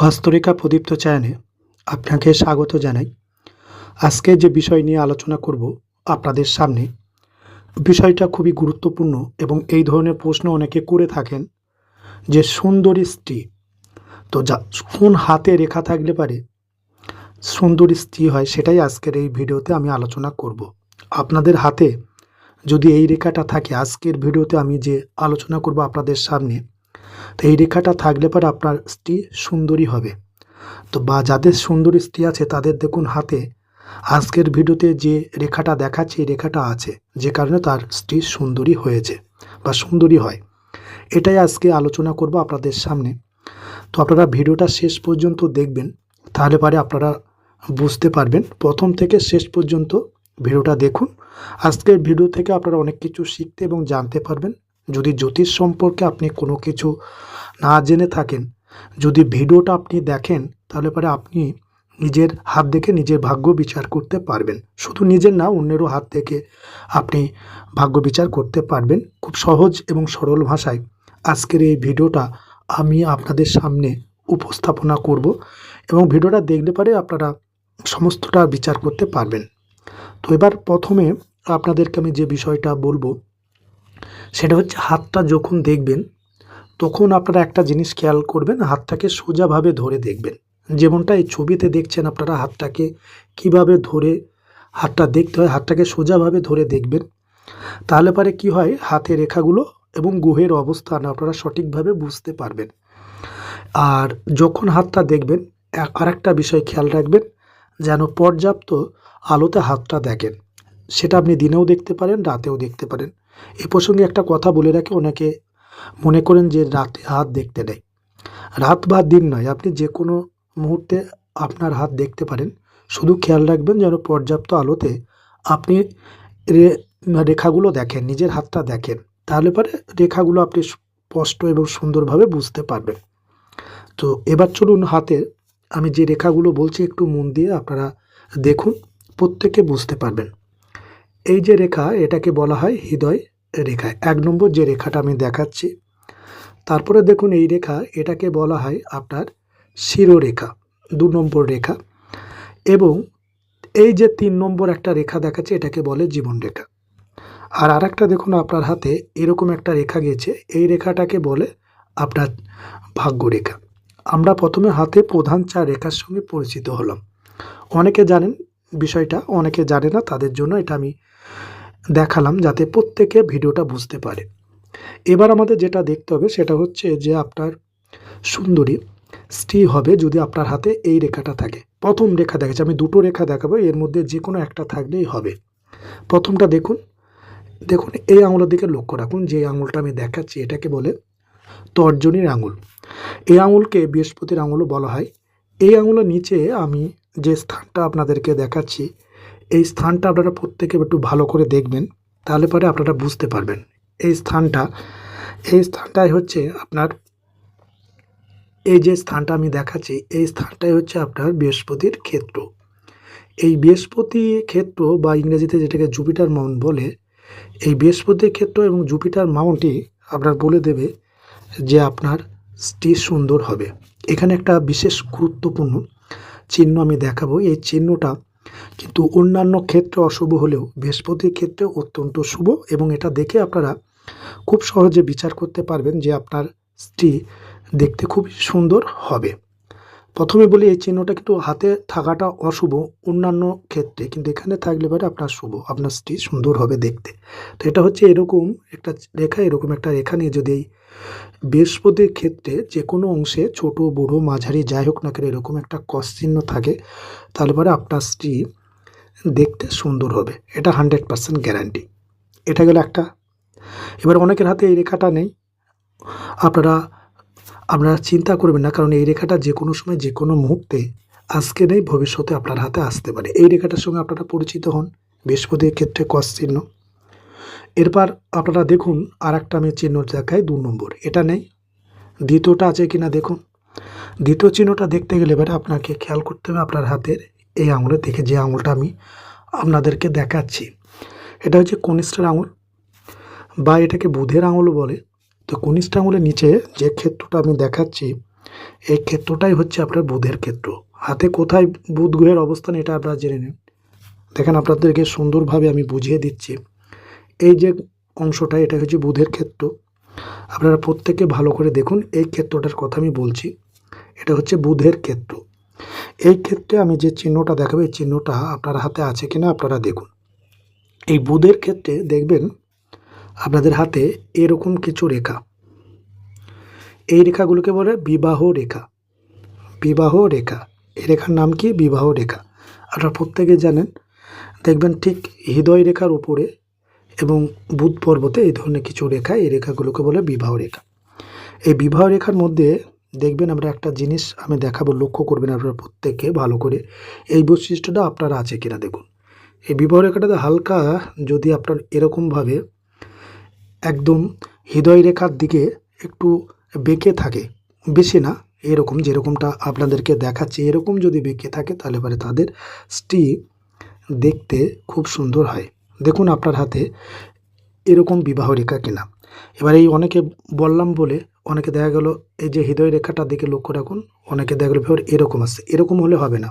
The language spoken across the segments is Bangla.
হস্তরেখা প্রদীপ্ত চায়নে আপনাকে স্বাগত জানাই। আজকে যে বিষয় নিয়ে আলোচনা করব আপনাদের সামনে, বিষয়টা খুবই গুরুত্বপূর্ণ এবং এই ধরনের প্রশ্ন অনেকে করে থাকেন যে, সুন্দরী স্ত্রী, তো যা, কোন হাতে রেখা থাকলে পারে? সুন্দরী স্ত্রী হয় সেটাই আজকের এই ভিডিওতে আমি আলোচনা করব। আপনাদের হাতে যদি এই রেখাটা থাকে, আজকের ভিডিওতে আমি যে আলোচনা করব আপনাদের সামনে তো এই রেখাটা থাকলে পরে আপনার স্ত্রী সুন্দরী হবে। তো বা যাদের সুন্দরী স্ত্রী আছে, তাদের দেখুন হাতে আজকের ভিডিওতে যে রেখাটা দেখাচ্ছে, এই রেখাটা আছে, যে কারণে তার স্ত্রী সুন্দরী হয়েছে বা সুন্দরী হয়। এটাই আজকে আলোচনা করব আপনাদের সামনে। তো আপনারা ভিডিওটা শেষ পর্যন্ত দেখবেন, তাহলে পরে আপনারা বুঝতে পারবেন। প্রথম থেকে শেষ পর্যন্ত ভিডিওটা দেখুন। আজকের ভিডিও থেকে আপনারা অনেক কিছু শিখতে এবং জানতে পারবেন। যদি জ্যোতিষ সম্পর্কে আপনি কোনো কিছু না জেনে থাকেন, যদি ভিডিওটা আপনি দেখেন, তাহলে পরে আপনি নিজের হাত দেখে নিজের ভাগ্য বিচার করতে পারবেন। শুধু নিজের না, অন্যেরও হাত থেকে আপনি ভাগ্য বিচার করতে পারবেন। খুব সহজ এবং সরল ভাষায় আজকের এই ভিডিওটা আমি আপনাদের সামনে উপস্থাপনা করব এবং ভিডিওটা দেখলে পারে আপনারা সমস্তটা বিচার করতে পারবেন। তো এবার প্রথমে আপনাদেরকে আমি যে বিষয়টা বলব সেটা হচ্ছে হাতটা যখন দেখবেন, তখন আপনারা একটা জিনিস খেয়াল করবেন, হাতটাকে সোজাভাবে ধরে দেখবেন। যেমনটা এই ছবিতে দেখছেন আপনারা, হাতটাকে কীভাবে ধরে হাতটা দেখতে হয়, হাতটাকে সোজাভাবে ধরে দেখবেন। তাহলে পরে কি হয় হাতে রেখাগুলো এবং গুহের অবস্থান আপনারা সঠিকভাবে বুঝতে পারবেন। আর যখন হাতটা দেখবেন আরেকটা বিষয় খেয়াল রাখবেন, যেন পর্যাপ্ত আলোতে হাতটা দেখেন। সেটা আপনি দিনেও দেখতে পারেন, রাতেও দেখতে পারেন। এ প্রসঙ্গে একটা কথা বলে রাখি, অনেকে মনে করেন যে রাতে হাত দেখতে নেই। রাত বা দিন নয়, আপনি যে কোনো মুহূর্তে আপনার হাত দেখতে পারেন। শুধু খেয়াল রাখবেন যেন পর্যাপ্ত আলোতে আপনি রেখাগুলো দেখেন, নিজের হাতটা দেখেন। তাহলে পরে রেখাগুলো আপনি স্পষ্ট এবং সুন্দরভাবে বুঝতে পারবেন। তো এবার চলুন হাতে, আমি যে রেখাগুলো বলছি একটু মন দিয়ে আপনারা দেখুন, প্রত্যেকে বুঝতে পারবেন। এই যে রেখা, এটাকে বলা হয় হৃদয়। রেখা এক নম্বর যে রেখাটা আমি দেখাচ্ছি, তারপরে দেখুন এই রেখা, এটাকে বলা হয় আপনার শিরোরেখা, দু নম্বর রেখা। এবং এই যে তিন নম্বর একটা রেখা দেখাচ্ছে, এটাকে বলে জীবন রেখা। আর আরেকটা দেখুন আপনার হাতে, এরকম একটা রেখা গেছে এই রেখাটাকে বলে আপনার ভাগ্য রেখা। আমরা প্রথমে হাতে প্রধান চার রেখার সঙ্গে পরিচিত হলাম। অনেকে জানেন বিষয়টা, অনেকে জানে না, তাদের জন্য এটা আমি দেখালাম যাতে প্রত্যেকে ভিডিওটা বুঝতে পারে। এবার আমাদের যেটা দেখতে হবে সেটা হচ্ছে যে আপনার সুন্দরী স্ত্রী হবে যদি আপনার হাতে এই রেখাটা থাকে। প্রথম রেখা দেখাচ্ছে, আমি দুটো রেখা দেখাবো, এর মধ্যে যে কোনো একটা থাকলেই হবে। প্রথমটা দেখুন দেখুন এই আঙুলের দিকে লক্ষ্য রাখুন, যে আঙুলটা আমি দেখাচ্ছি এটাকে বলে তর্জনীর আঙুল। এই আঙুলকে বৃহস্পতির আঙুলও বলা হয়। এই আঙুলের নিচে আমি যে স্থানটা আপনাদেরকে দেখাচ্ছি এই স্থানটা আপনারা প্রত্যেকে একটু ভালো করে দেখবেন, তাহলে পরে আপনারা বুঝতে পারবেন। এই স্থানটা, এই স্থানটাই হচ্ছে আপনার, এই যে স্থানটা আমি দেখাচ্ছি, এই স্থানটাই হচ্ছে আপনার বৃহস্পতির ক্ষেত্র। এই বৃহস্পতি ক্ষেত্র বা ইংরেজিতে যেটাকে জুপিটার মাউন্ট বলে, এই বৃহস্পতির ক্ষেত্র এবং জুপিটার মাউন্টই আপনার বলে দেবে যে আপনার স্ত্রী সুন্দর হবে। এখানে একটা বিশেষ গুরুত্বপূর্ণ চিহ্ন আমি দেখাবো। এই চিহ্নটা কিন্তু অন্যান্য ক্ষেত্রে অশুভ হলেও বৃহস্পতির ক্ষেত্রে অত্যন্ত শুভ এবং এটা দেখে আপনারা খুব সহজে বিচার করতে পারবেন যে আপনার স্ত্রী দেখতে খুব সুন্দর হবে। প্রথমে বলি এই চিহ্নটা কিন্তু হাতে থাকাটা অশুভ, অন্যান্য ক্ষেত্রে, কিন্তু এখানে থাকলে পরে আপনার শুভ, আপনার স্ত্রী সুন্দর হবে দেখতে। তো এটা হচ্ছে এরকম একটা রেখা, এরকম একটা রেখা নিয়ে যদি এই বৃহস্পতির ক্ষেত্রে যে কোনো অংশে ছোট, বড়, মাঝারি, যাই হোক না কেন এরকম একটা চিহ্ন থাকে, তাহলে পরে আপনার স্ত্রী দেখতে সুন্দর হবে। এটা হান্ড্রেড পার্সেন্ট গ্যারান্টি এটা গেল একটা। এবার অনেকের হাতে এই রেখাটা নেই। আপনারা আপনারা চিন্তা করবেন না, কারণ এই রেখাটা যে কোনো সময় যে কোনো মুহূর্তে আজকে নেই ভবিষ্যতে আপনার হাতে আসতে পারে। এই রেখাটার সঙ্গে আপনারা পরিচিত হন, বৃহস্পতির ক্ষেত্রে কস চিহ্ন। এরপর আপনারা দেখুন আর একটা আমি চিহ্ন দেখাই, দু নম্বর। এটা নেই। দ্বিতীয়টা আছে কিনা দেখুন। দ্বিতীয় চিহ্নটা দেখতে গেলে এবারে আপনাকে খেয়াল করতে হবে আপনার হাতের এই আঙুলে, দেখে যে আঙুলটা আমি আপনাদেরকে দেখাচ্ছি। এটা হচ্ছে কনিষ্ঠের আঙুল, বা এটাকে বুধের আঙুলও বলে। তো কনিষ্ঠ আঙুলের নিচে যে ক্ষেত্রটা আমি দেখাচ্ছি, এই ক্ষেত্রটাই হচ্ছে আপনার বুধের ক্ষেত্র। হাতে কোথায় বুধ গ্রহের অবস্থান এটা আপনারা জেনে নিন। দেখেন আপনাদেরকে সুন্দরভাবে আমি বুঝিয়ে দিচ্ছি। এই যে অংশটা, এটা হচ্ছে বুধের ক্ষেত্র। আপনারা প্রত্যেকে ভালো করে দেখুন, এই ক্ষেত্রটার কথা আমি বলছি। এটা হচ্ছে বুধের ক্ষেত্র। এই ক্ষেত্রে আমি যে চিহ্নটা দেখাবো, এই চিহ্নটা আপনার হাতে আছে কিনা আপনারা দেখুন। এই বুধের ক্ষেত্রে দেখবেন আপনাদের হাতে এরকম কিছু রেখা। এই রেখাগুলোকে বলে বিবাহ রেখা। বিবাহ রেখা। এই রেখার নাম কি? বিবাহ রেখা। আপনারা প্রত্যেকে জানেন, দেখবেন ঠিক হৃদয় রেখার উপরে এবং বুধ পর্বতে এই ধরনের কিছু রেখা, এই রেখাগুলোকে বলে বিবাহ রেখা। এই বিবাহ রেখার মধ্যে দেখবেন আমরা একটা জিনিস আমি দেখাবো, লক্ষ্য করবেন আপনারা প্রত্যেকে ভালো করে। এই বৈশিষ্ট্যটা আপনারা আছে কিনা দেখুন। এই বিবাহ রেখাটাতে হালকা যদি আপনার এরকমভাবে একদম হৃদয় রেখার দিকে একটু বেঁকে থাকে। বেশি না, এরকম যেরকমটা আপনাদেরকে দেখাচ্ছি, এরকম যদি বেঁকে থাকে তাহলে পরে তাদের স্ত্রী দেখতে খুব সুন্দর হয়। দেখুন আপনার হাতে এরকম বিবাহ রেখা কিনা। এবার এই অনেকে বললাম বলে অনেকে দেখা গেল এই যে হৃদয় রেখাটার দিকে লক্ষ্য রাখুন, অনেকে দেখা গেলো ব্যাপার এরকম আসছে। এরকম হলে হবে না।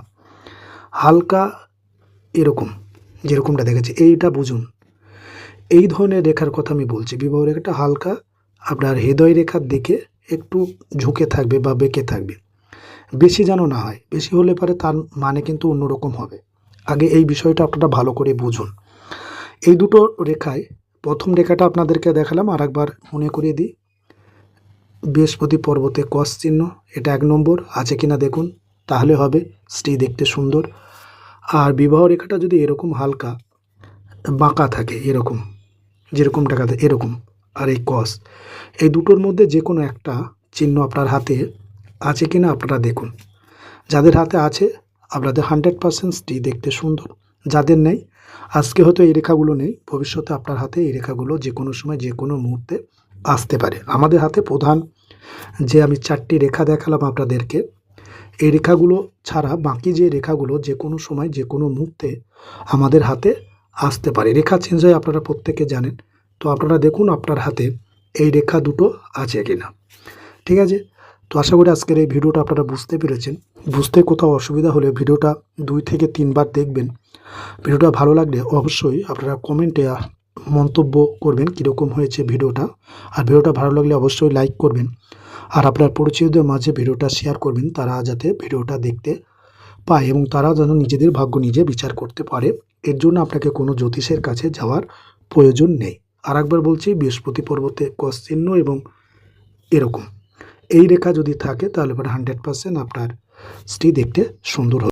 হালকা এরকম, যেরকমটা দেখেছি এইটা বুঝুন। এই ধরনের রেখার কথা আমি বলছি। বিবাহ রেখাটা হালকা, আপনার হৃদয় রেখার দিকে একটু ঝুঁকে থাকবে বা বেঁকে থাকবে। বেশি যেন না হয়, বেশি হলে পারে তার মানে কিন্তু অন্যরকম হবে। আগে এই বিষয়টা আপনারা ভালো করে বুঝুন। এই দুটো রেখায়, প্রথম রেখাটা আপনাদেরকে দেখালাম আর একবার মনে করিয়ে দিই। বৃহস্পতি পর্বতে কস চিহ্ন, এটা এক নম্বর, আছে কিনা দেখুন, তাহলে হবে স্ত্রী দেখতে সুন্দর। আর বিবাহ রেখাটা যদি এরকম হালকা, বাঁকা থাকে, এরকম। যেরকম টাকাতে, এরকম। আর এই কস এই দুটোর মধ্যে যে কোনো একটা চিহ্ন আপনার হাতে আছে কিনা আপনারা দেখুন। যাদের হাতে আছে, আপনাদের হান্ড্রেড পার্সেন্ট স্ত্রী দেখতে সুন্দর। যাদের নেই, আজকে হয়তো এই রেখাগুলো নেই, ভবিষ্যতে আপনার হাতে এই রেখাগুলো যে কোনো সময় যে কোনো মুহূর্তে আসতে পারে। আমাদের হাতে প্রধান যে আমি চারটি রেখা দেখালাম আপনাদেরকে, এই রেখাগুলো ছাড়া বাকি যে রেখাগুলো যে কোনো সময় যে কোনো মুহূর্তে আমাদের হাতে আসতে পারে। রেখা চেঞ্জ হয়, আপনারা প্রত্যেকে জানেন। তো আপনারা দেখুন আপনার হাতে এই রেখা দুটো আছে কিনা। ঠিক আছে? তো আশা করি আজকের এই ভিডিওটা আপনারা বুঝতে পেরেছেন। বুঝতে কোথাও অসুবিধা হলে ভিডিওটা দুই থেকে তিনবার দেখবেন। ভিডিওটা ভালো লাগলে অবশ্যই আপনারা কমেন্টে মন্তব্য করবেন কীরকম হয়েছে ভিডিওটা। আর ভিডিওটা ভালো লাগলে অবশ্যই লাইক করবেন। আর আপনার পরিচিতদের মাঝে ভিডিওটা শেয়ার করবেন, তারা যাতে ভিডিওটা দেখতে পায় এবং তারা যেন নিজেদের ভাগ্য নিজে বিচার করতে পারে। এর জন্য আপনাকে কোনো জ্যোতিষের কাছে যাওয়ার প্রয়োজন নেই। আর একবার বলছি, বৃহস্পতি পর্বতে কস চিহ্ন এবং এরকম। এই রেখা যদি থাকে, তাহলে পরে হান্ড্রেড পার্সেন্ট আপনার স্ত্রী দেখতে সুন্দর